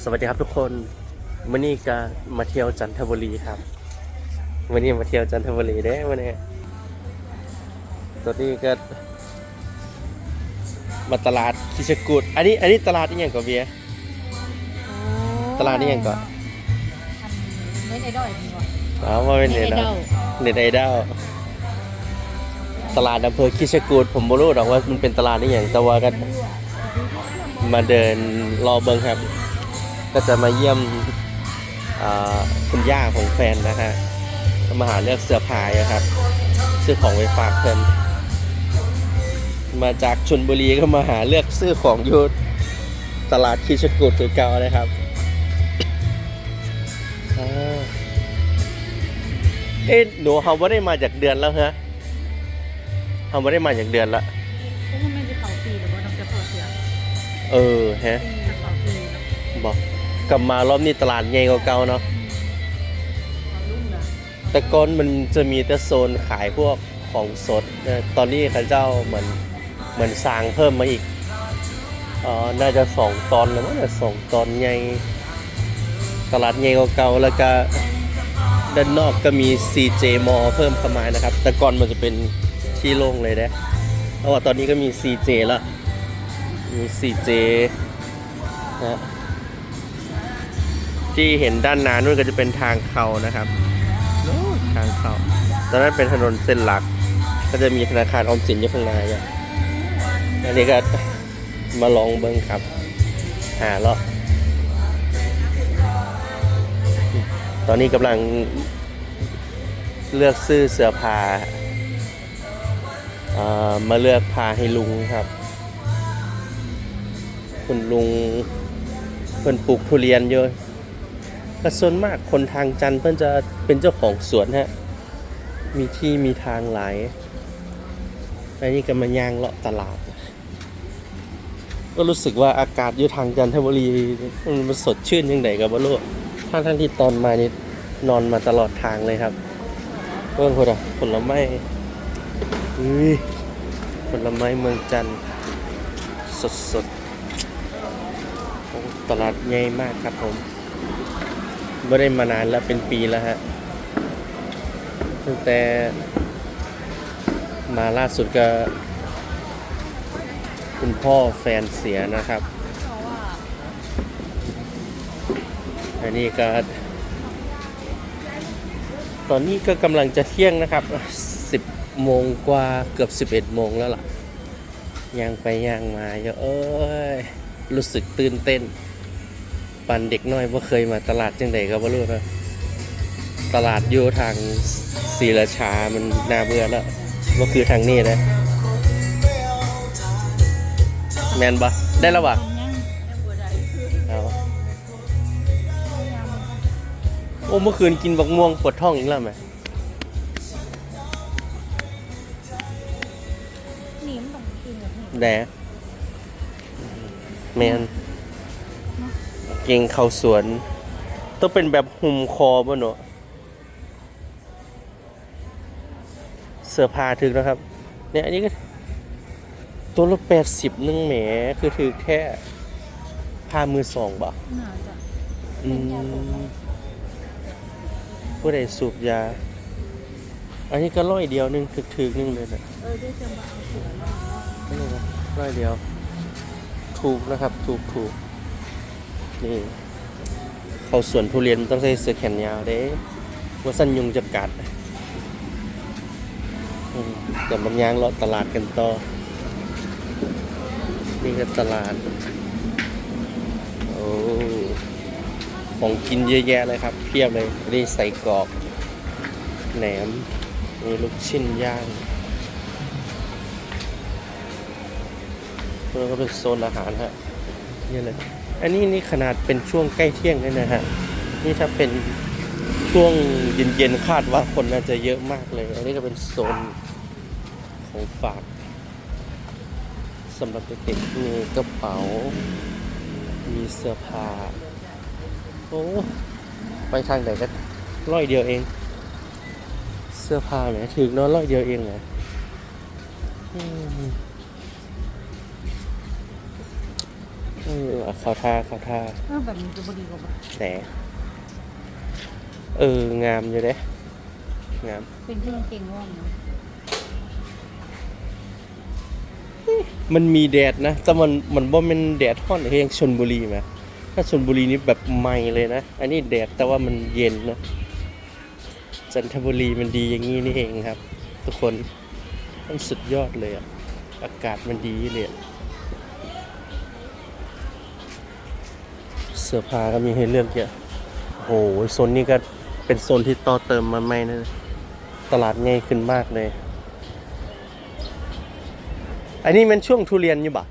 สวัสดีครับทุกคนวันนี้ก็มาเที่ยวจันทบุรีครับวันนี้มาเที่ยวจันทบุรีเด้วันนี้ตอนนี้ก็มาตลาดคิชกูดอันนี้อันนี้ตลาดนี่ยังก่อนเบียร์ตลาดนี่ยังก่อนไม่ได้ด้อยดีกว่าอ๋อมาเป็นเน็ตนะเน็ตไอดอลตลาดอำเภอคิชกูดผมไม่รู้หรอกว่ามันเป็นตลาดนี่ยังแต่ว่าก็มาเดินรอเบิงครับ ก็จะมาเยี่ยมอ่าคุณย่าของแฟนนะฮะก็มาหาเลือกเสื้อผ้าอะครับซื้อของไปฝากเพื่อนมาจากชนบุรีก็มาหาเลือกซื้อของอยู่ตลาดคิชกูดสุดเก่านะครับอ่าเอ๊ะหนูเขาไม่ได้มาจากเดือนแล้วฮะเขาไม่ได้มาจากเดือนละพวกมันไม่จะเผาปีหรือว่าน้ำจะเผาเสียเออฮะจะเผาปีเนาะบอก กลับมารอบนี้ตลาดใหญ่กว่าเก่าเนาะแต่ก่อนมันจะมีแต่โซนขายพวกของสดนะตอนนี้ข้าเจ้าเหมือนเหมือนสร้างเพิ่มมาอีกอ๋อน่าจะสองตอนแล้วมั้งเนี่ยสองตอนใหญ่ตลาดใหญ่กว่าเก่าแล้วก็ด้านนอกก็มี CJ m a l l เพิ่มเข้ามานะครับ แต่ก่อนมันจะเป็นที่โล่งเลยนะเพราะว่าตอนนี้ก็มี CJ แล้วมี CJ นะ ที่เห็นด้านหน้านู่นก็จะเป็นทางเขานะครับทางเข้าตอนนั้นเป็นถนนเส้นหลัก ก็จะมีธนาคารออมสินอยู่ข้างในอะอันนี้ก็มาลองเบิ้งครับ หาเลาะตอนนี้กำลังเลือกซื้อเสื้อผ้าเอ่อมาเลือกผ้าให้ลุงครับ คุณลุงเพิ่นปลูกทุเรียนเยอะ ก็ส่วนมากคนทางจันทร์เพื่อนจะเป็นเจ้าของสวนฮะ มีที่มีทางหลายอันนี้ก็มาย่างเลาะตลาด ก็รู้สึกว่าอากาศอยู่ทางจันทบุรีมันสดชื่นยังไงกับว่าลูกทั้งทั้งที่ตอนมานี่นอนมาตลอดทางเลยครับเพื่อนคนอะผลไม้อุ้ยผลไม้เมืองจันทร์สดๆ ตลาดใหญ่มากครับผม ไม่ได้มานานแล้วเป็นปีแล้วฮะตั้งแต่มาล่าสุดก็ คุณพ่อแฟนเสียนะครับ อันนี้ก็ ตอนนี้ก็กำลังจะเที่ยงนะครับ 10โมงกว่าเกือบ 11โมงแล้วล่ะย่างไปย่างมาเยอะเอ้ย รู้สึกตื่นเต้น ปันเด็กน้อยว่าเคยมาตลาดจังไดก็บ่รู้นะตลาดอยู่ทางศรีราชามันน่าเบื่อแล้วว่าคือทางนี้นะแมนบะได้แล้วบะทำยังยังบัวใดคือเอาโอ้เมื่อคืนกินบักม่วงปวดท้องอีกแล้วไหมหนีมต้องกินแบบนี้แดะแมน เก่งเข้าสวน ต้องเป็นแบบหุ่มคอบ่เนอะเสื้อผ้าถึกนะครับ เนี่ยอันนี้ก็ ตัวละแปดสิบนึงแหมคือถือแค่ผ้ามือสองบ่น่าจะอืมผู้ใดสูบยา อันนี้ก็ร้อยเดียวหนึงถึกๆนึงเลยนะเออได้จะมาเอาเสือมานี่นะร้อยเดียว ถูกนะครับ ถูกถูก นี่เขาสวนทุเรียนมันต้องใส่เสื้อแขนยาวเด้ว่าสั้นยุงจะกัดแต่มันยางเลาะตลาดกันต่อ นี่ก็ตลาด โอ้ของกินเยอะแยะเลยครับ เพียบเลยนี่ใส่กรอกแหนมนี่ลูกชิ้นย่างแล้วก็เป็นโซนอาหารฮะนี่เลย อันนี้นี่ขนาดเป็นช่วงใกล้เที่ยงเลยนะฮะ นี่ถ้าเป็นช่วงเย็นๆคาดว่าคนน่าจะเยอะมากเลย อันนี้ก็เป็นโซนของฝากสำหรับเด็กๆมีกระเป๋า มีเสื้อผ้า โอ้ ไปทางไหนก็ร้อยเดียวเอง เสื้อผ้าแหมถึงนอนร้อยเดียวเองเหรอ อืมโอ้อเอาเขาท่าเขาท่าเออแบบนี้จะบดีกว่าปะแต่เอองามอยู่เด้งาม เป็นเครื่องเก่งว่องนะมันมีแดดนะ แต่มันมันบ่แม่นแดดฮ้อนเฮงชนบุรีไหมถ้าชนบุรีนี่แบบไหม่เลยนะ อันนี้แดดแต่ว่ามันเย็นนะ จันทบุรีมันดีอย่างนี้นี่เองครับ ทุกคน มันสุดยอดเลยอะอากาศมันดีเลยอะ สื้อผ้าก็มีให้เลือกเยอะโอ้โหโซนนี้ก็เป็นโซนที่ต่อเติมมาใหม่นะตลาดใหญ่ขึ้นมากเลย อันนี้มันช่วงทุเรียนอยู่ปะ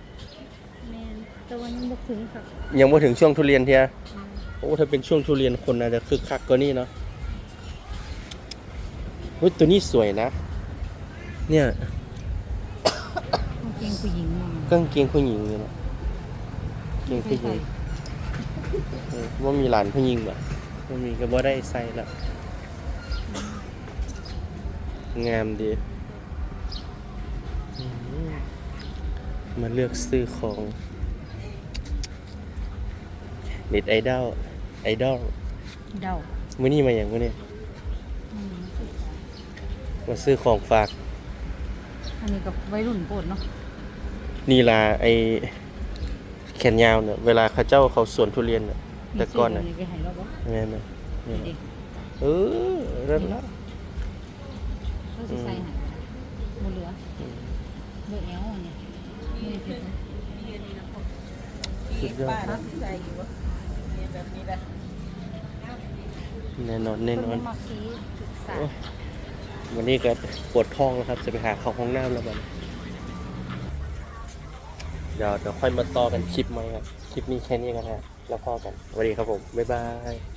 แมนแต่วันยังบกถึงค่ะยังไม่ถึงช่วงทุเรียนเทียโอ้ถ้าเป็นช่วงทุเรียนคนอาจจะคึกคักกว่านี้เนาะเฮ้ยตัวนี้สวยนะ เนี่ยกางเกงผู้หญิงว่องกางเกงผู้หญิงเลยนะกางเกงผู้หญิงเออ ว่ามีหลานผู้หญิงบ่ว่ามีก็บ่ได้ใส่ละงามดีอืมมาเลือกซื้อของเน็ตไอดอลไอดอลเดามื้อนี้มาอย่างมื้อนี้อืมมาซื้อของฝาก อันนี้กับวัยรุ่นโปรดเนาะนี่ลาไอ แขนยาวเนี่ยเวลาเขาเจ้าเขาสวนทุเรียนน่ะแต่ก่อนน่ะน่ะไปให้เราบ่แม่นไหมนี่ดิเออนั่นละเราสิใส่ให้บ่เหลือเหลือแอลอันนี้นี่ดิสุดยอดฮะแน่นอนแน่นอนเพิ่มาซีศึกษาโอ้ยวันนี้ก็ปวดท้องแล้วครับ จะไปหาเข้าห้องน้ำแล้วบัดนเดี๋ยวเดี๋ยวค่อยมาต่อกันคลิปใหม่ครับ คลิปนี้แค่นี้กันฮะแล้วพอกันสวัสดีครับผม บ๊ายบาย